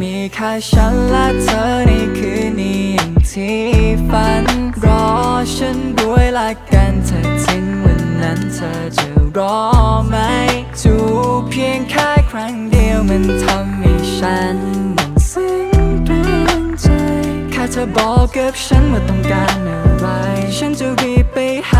มีแค่ฉันและเธอในคืนนี้อย่างที่ฝัน รอฉันด้วยละกันเธอถึงวันนั้นเธอจะรอไหมจูเพียงแค่ครั้งเดียวมันทำให้ฉันมันซึ้งเรื่องใจแค่เธอบอกกับฉันว่าต้องการอะไร ฉันจะรีบไปหา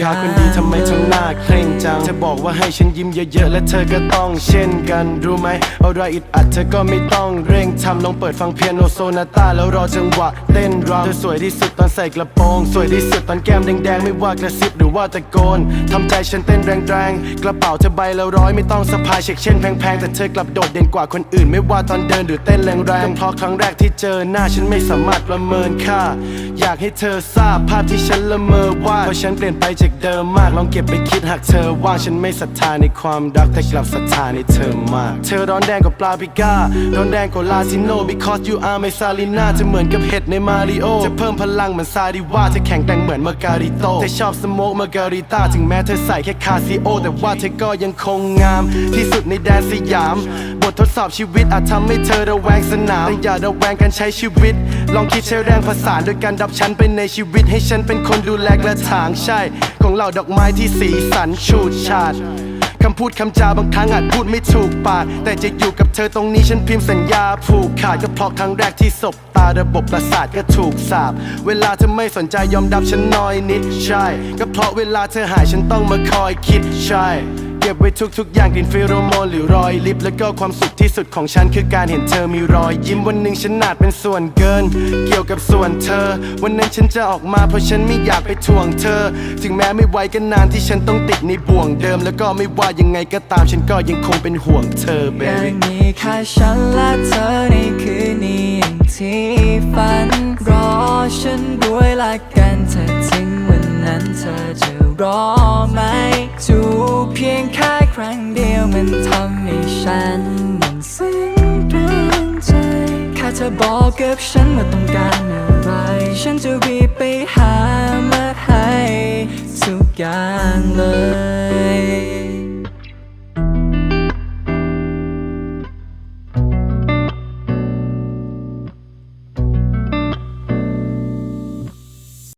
อะไรไปคะคนดีทำไมทำหน้าเคร่งจังเธอบอกว่าให้ฉันยิ้มเยอะๆ และเธอก็ต้องเช่นกันรู้ไหมอะไรอิดอัดเธอก็ไม่ต้องเร่งทำลองเปิดฟังเปียโนโซนาต้าแล้วรอจังหวะเต้นรำเธอสวยที่สุดตอนใส่กระโปรง สวยที่สุดตอนแก้มแดงๆ ไม่ว่ากระซิบหรือว่าตะโกนทำใจฉันเต้นแรงๆ กระเป๋าเธอใบละร้อยไม่ต้องสะพายเช็คเช่นแพงๆ แต่เธอกลับโดดเด่นกว่าคนอื่น ไม่ว่าตอนเดินหรือเต้นแรงๆก็เพราะครั้งแรกที่เจอหน้าฉันไม่สามารถประเมินค่า อยากให้เธอทราบภาพที่ฉันละเมอวาดเพราะฉันเปลี่ยนไปจากเดิมมาก ลองเก็บไปคิดหากเธอว่างฉันไม่ศรัทธาในความรักแต่กลับศรัทธาในเธอมาก เธอร้อนแรงกว่าปลาปิก้าร้อนแรงกว่าลาซิโน because you are my Salina เธอเหมือนกับเห็ดในมาริโอจะเพิ่มพลังเหมือนซาดิว่าเธอแข็งแกร่งเหมือนมาการิโตเธอชอบสโมกมาการิต้าถึงแม้เธอใส่แค่คาซิโอแต่ว่าเธอก็ยังคงงาม ที่สุดในแดนสยาม บททดสอบชีวิตอาจทำให้เธอระแวงสนามแต่อย่าระแวงการใช้ชีวิต ลองคิดใช้แรงผสานโดยการดับฉันไปในชีวิตให้ฉันเป็นคนดูแลกระถางใช่ ของเหล่าดอกไม้ที่สีสันฉูดฉาดคำพูดคำจาบางครั้งอาจพูดไม่ถูกปาก แต่จะอยู่กับเธอตรงนี้ฉันพิมพ์สัญญาผูกขาดก็เพราะครั้งแรกที่สบตาระบบประสาทก็ถูกสาบ เวลาเธอไม่สนใจยอมดับฉันน้อยนิดใช่ ก็เพราะเวลาเธอหายฉันต้องมาคอยคิดใช่ เก็บไว้ทุกๆ อย่างกลิ่นฟิโรโมนหรือรอยลิปแล้วก็ความสุขที่สุดของฉันคือการเห็นเธอมีรอย ยิ้มวันหนึ่งฉันอาจเป็นส่วนเกิน เกี่ยวกับส่วนเธอ วันนั้นฉันจะออกมาเพราะฉันไม่อยากไปทวงเธอ ถึงแม้ไม่ไหวก็นนานที่ฉันต้องติดในบ่วงเดิม แล้วก็ไม่ว่ายังไงก็ตามฉันก็ยังคงเป็นห่วงเธอยัง baby มีแค่ฉันและเธอในคืนนี้อย่างที่ฝันรอฉันด้วยละกันเธอถึงวันนั้นเธอจะรอไหมจู เพียงแค่ครั้งเดียวมันทำให้ฉันมันซึ้งเรื่องใจแค่เธอบอกกับฉันว่าต้องการอะไร ฉันจะรีบไปหามาให้ทุกอย่างเลย